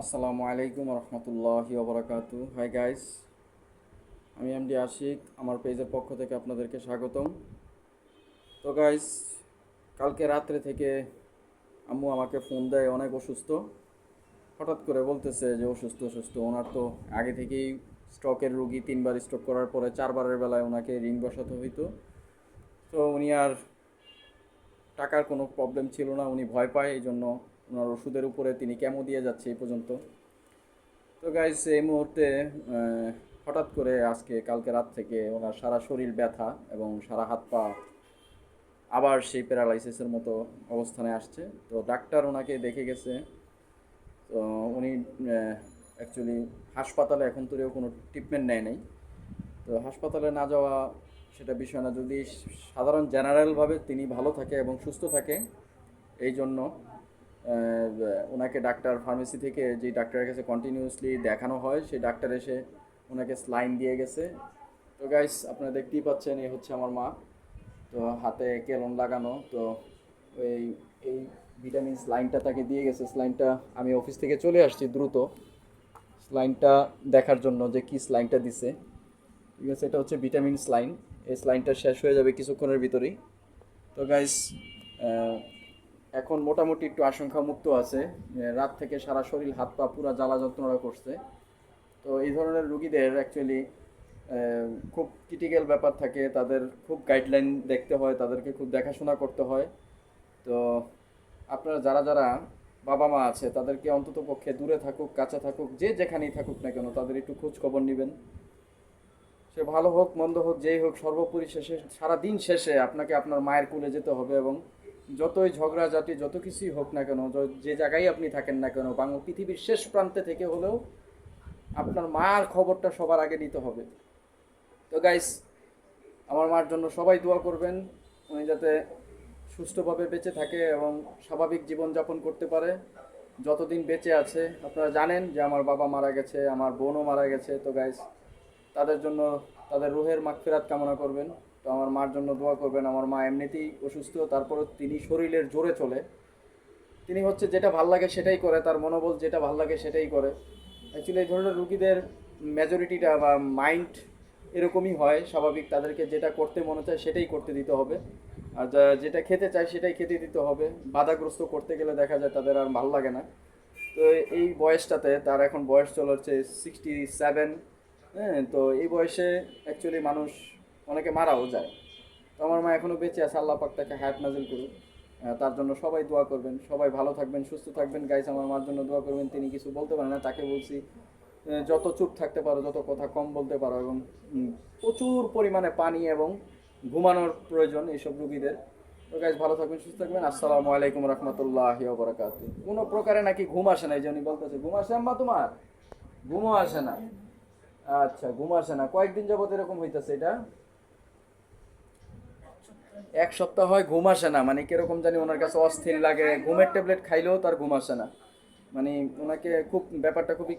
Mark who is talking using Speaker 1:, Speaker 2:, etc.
Speaker 1: আসসালামু আলাইকুম রহমতুল্লাহি ওবরাকাতু হাই গাইস আমি এমডি আশিক, আমার পেজের পক্ষ থেকে আপনাদেরকে স্বাগতম। তো গাইস কালকে রাত্রে থেকে আম্মু আমাকে ফোন দেয়, অনেক অসুস্থ। হঠাৎ করে বলতেছে যে অসুস্থ অসুস্থ। ওনার তো আগে থেকেই স্ট্রোকের রুগী তিনবার স্ট্রোক করার পরে চারবারের বেলায় ওনাকে রিং বসাতে হইতো। তো উনি আর টাকার কোনো প্রবলেম ছিল না, উনি ভয় পায় এই জন্য ওনার ওষুধের উপরে তিনি কেমো দিয়ে যাচ্ছে এই পর্যন্ত। তো গাইস এই মুহূর্তে হঠাৎ করে আজকে, কালকে রাত থেকে ওনার সারা শরীর ব্যথা এবং সারা হাত পা আবার সেই প্যারালাইসিসের মতো অবস্থানে আসছে। তো ডাক্তার ওনাকে দেখে গেছে। তো উনি অ্যাকচুয়ালি হাসপাতালে এখন তোরেও কোনো ট্রিটমেন্ট নেয় নাই। তো হাসপাতালে না যাওয়া সেটা বিষয় না। যদি সাধারণ জেনারেলভাবে তিনি ভালো থাকে এবং সুস্থ থাকে, এই জন্য ওনাকে ডাক্তার ফার্মেসি থেকে যে ডাক্তারের কাছে কন্টিনিউয়াসলি দেখানো হয়, সেই ডাক্তার এসে ওনাকে স্লাইন দিয়ে গেছে। তো গাইস আপনারা দেখতেই পাচ্ছেন, এই হচ্ছে আমার মা। তো হাতে কেলন লাগানো, তো ওই এই ভিটামিন স্লাইনটা তাকে দিয়ে গেছে। স্লাইনটা আমি অফিস থেকে চলে আসছি দ্রুত। স্লাইনটা দেখার জন্য যে কি স্লাইনটা দিছে। ঠিক আছে, এটা হচ্ছে ভিটামিন স্লাইন এই স্লাইনটা শেষ হয়ে যাবে কিছুক্ষণের ভিতরেই। তো গাইস এখন মোটামুটি একটু আশঙ্কা মুক্ত আছে রাত থেকে সারা শরীর, হাত পা পুরা জ্বালা যন্ত্রণা করছে। তো এই ধরনের রুগীদের অ্যাকচুয়ালি খুব ক্রিটিক্যাল ব্যাপার থাকে, তাদের খুব গাইডলাইন দেখতে হয়, তাদেরকে খুব দেখাশোনা করতে হয়। তো আপনারা যারা যারা বাবা মা আছে, তাদেরকে অন্তত পক্ষে দূরে থাকুক, কাছে থাকুক, যে যেখানেই থাকুক না কেন, তাদের একটু খোঁজ খবর নেবেন। সে ভালো হোক, মন্দ হোক, যেই হোক, সর্বোপরি শেষে সারা দিন শেষে আপনাকে আপনার মায়ের কুলে যেতে হবে এবং যতই ঝগড়া জাতি যত কিছুই হোক না কেন, যে জায়গায় আপনি থাকেন না কেন বাংলা পৃথিবীর শেষ প্রান্তে থেকে হলেও আপনার মার খবরটা সবার আগে নিতে হবে। তো গাইস আমার মার জন্য সবাই দোয়া করবেন, উনি যাতে সুস্থভাবে বেঁচে থাকে এবং স্বাভাবিক জীবনযাপন করতে পারে। যতদিন বেঁচে আছে, আপনারা জানেন যে আমার বাবা মারা গেছে, আমার বোনও মারা গেছে। তো গাইস তাদের জন্য, তাদের রুহের মাগফিরাত কামনা করবেন। তো আমার মার জন্য দোয়া করবেন। আমার মা এমনিতেই অসুস্থ তারপরে তিনি শরীরের জোরে চলে। তিনি হচ্ছে যেটা ভালো লাগে সেটাই করে, তার মনোবল যেটা ভালো লাগে সেটাই করে। অ্যাকচুয়ালি এই ধরনের রুগীদের মেজরিটিটা বা মাইন্ড এরকমই হয়, স্বাভাবিক। তাদেরকে যেটা করতে মনে চায় সেটাই করতে দিতে হবে। আর যেটা খেতে চায় সেটাই খেতে দিতে হবে। বাধাগ্রস্ত করতে গেলে দেখা যায় তাদের আর ভালো লাগে না। তো এই বয়সটাতে তার এখন বয়স চলে হচ্ছে সিক্সটি সেভেন হ্যাঁ তো এই বয়সে অ্যাকচুয়ালি মানুষ অনেকে মারাও যায়। তো আমার মা এখনও বেঁচে আছে আল্লাহ পাক তাকে হায়াত নাজিল আহ, তার জন্য সবাই দোয়া করবেন সবাই ভালো থাকবেন সুস্থ থাকবেন। গাইস আমার মার জন্য দোয়া করবেন তিনি কিছু বলতে পারেন না তাকে বলছি যত চুপ থাকতে পারো যত কথা কম বলতে পারো এবং প্রচুর পরিমাণে পানি এবং ঘুমানোর প্রয়োজন এইসব রুগীদের। তো গাইস ভালো থাকবেন সুস্থ থাকবেন। আসসালামু আলাইকুম রহমতুল্লাহ বরাকাত। কোনো প্রকারে নাকি ঘুম আসে না এই যে উনি বলতেছে ঘুম আসে আম্মা তোমার? ঘুমও আসে না। আচ্ছা ঘুম আসে না। কয়েকদিন যাবত এরকম হইতেছে এটা। এক সপ্তাহ হয়, ঘুম আসে না। মানে কীরকম জানি ওনার কাছে অস্থির লাগে। ঘুমের ট্যাবলেট খাইলেও তার ঘুম আসে না। মানে ওনাকে খুব, ব্যাপারটা খুবই